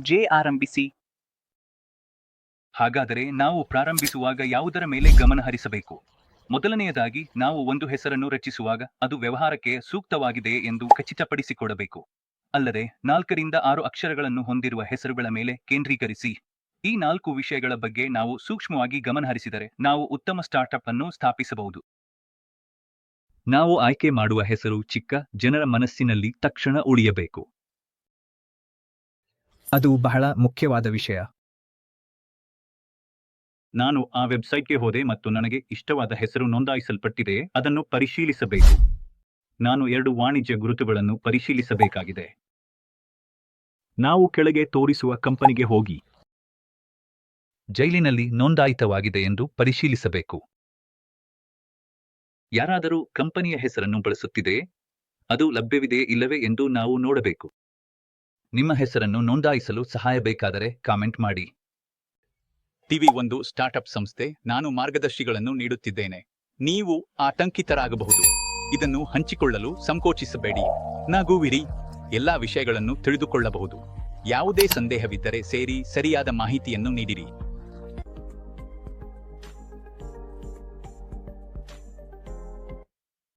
J ಆರಂಭಿಸಿ. ಹಾಗಾದರೆ ನಾವು ಪ್ರಾರಂಭಿಸುವಾಗ ಯಾವುದರ ಮೇಲೆ ಗಮನ ಹರಿಸಬೇಕು? ಮೊದಲನೆಯದಾಗಿ ನಾವು ಒಂದು ಹೆಸರನ್ನು ರಚಿಸುವಾಗ ಅದು ವ್ಯವಹಾರಕ್ಕೆ ಸೂಕ್ತವಾಗಿದೆ ಎಂದು ಖಚಿತಪಡಿಸಿಕೊಡಬೇಕು. ಅಲ್ಲದೆ ನಾಲ್ಕರಿಂದ ಆರು ಅಕ್ಷರಗಳನ್ನು ಹೊಂದಿರುವ ಹೆಸರುಗಳ ಮೇಲೆ ಕೇಂದ್ರೀಕರಿಸಿ. ಈ ನಾಲ್ಕು ವಿಷಯಗಳ ಬಗ್ಗೆ ನಾವು ಸೂಕ್ಷ್ಮವಾಗಿ ಗಮನಹರಿಸಿದರೆ ನಾವು ಉತ್ತಮ ಸ್ಟಾರ್ಟ್ಅಪ್ ಅನ್ನು ಸ್ಥಾಪಿಸಬಹುದು. ನಾವು ಆಯ್ಕೆ ಮಾಡುವ ಹೆಸರು ಚಿಕ್ಕ, ಜನರ ಮನಸ್ಸಿನಲ್ಲಿ ತಕ್ಷಣ ಉಳಿಯಬೇಕು. ಅದು ಬಹಳ ಮುಖ್ಯವಾದ ವಿಷಯ. ನಾನು ಆ ವೆಬ್ಸೈಟ್ಗೆ ಹೋದೆ ಮತ್ತು ನನಗೆ ಇಷ್ಟವಾದ ಹೆಸರು ನೋಂದಾಯಿಸಲ್ಪಟ್ಟಿದೆ, ಅದನ್ನು ಪರಿಶೀಲಿಸಬೇಕು. ನಾನು ಎರಡು ವಾಣಿಜ್ಯ ಗುರುತುಗಳನ್ನು ಪರಿಶೀಲಿಸಬೇಕಾಗಿದೆ. ನಾವು ಕೆಳಗೆ ತೋರಿಸುವ ಕಂಪನಿಗೆ ಹೋಗಿ. ಜೈಲಿನಲ್ಲಿ ನೋಂದಾಯಿತವಾಗಿದೆ ಎಂದು ಪರಿಶೀಲಿಸಬೇಕು. ಯಾರಾದರೂ ಕಂಪನಿಯ ಹೆಸರನ್ನು ಬಳಸುತ್ತಿದೆ, ಅದು ಲಭ್ಯವಿದೆ ಇಲ್ಲವೇ ಎಂದು ನಾವು ನೋಡಬೇಕು. ನಿಮ್ಮ ಹೆಸರನ್ನು ನೋಂದಾಯಿಸಲು ಸಹಾಯ ಬೇಕಾದರೆ ಕಾಮೆಂಟ್ ಮಾಡಿ. ಟಿವಿ ಒಂದು ಸ್ಟಾರ್ಟ್ಅಪ್ ಸಂಸ್ಥೆ. ನಾನು ಮಾರ್ಗದರ್ಶಿಗಳನ್ನು ನೀಡುತ್ತಿದ್ದೇನೆ. ನೀವು ಆತಂಕಿತರಾಗಬಹುದು. ಇದನ್ನು ಹಂಚಿಕೊಳ್ಳಲು ಸಂಕೋಚಿಸಬೇಡಿ. ನಗುವಿರಿ. ಎಲ್ಲಾ ವಿಷಯಗಳನ್ನು ತಿಳಿದುಕೊಳ್ಳಬಹುದು. ಯಾವುದೇ ಸಂದೇಹವಿದ್ದರೆ ಸೇರಿ ಸರಿಯಾದ ಮಾಹಿತಿಯನ್ನು ನೀಡಿರಿ.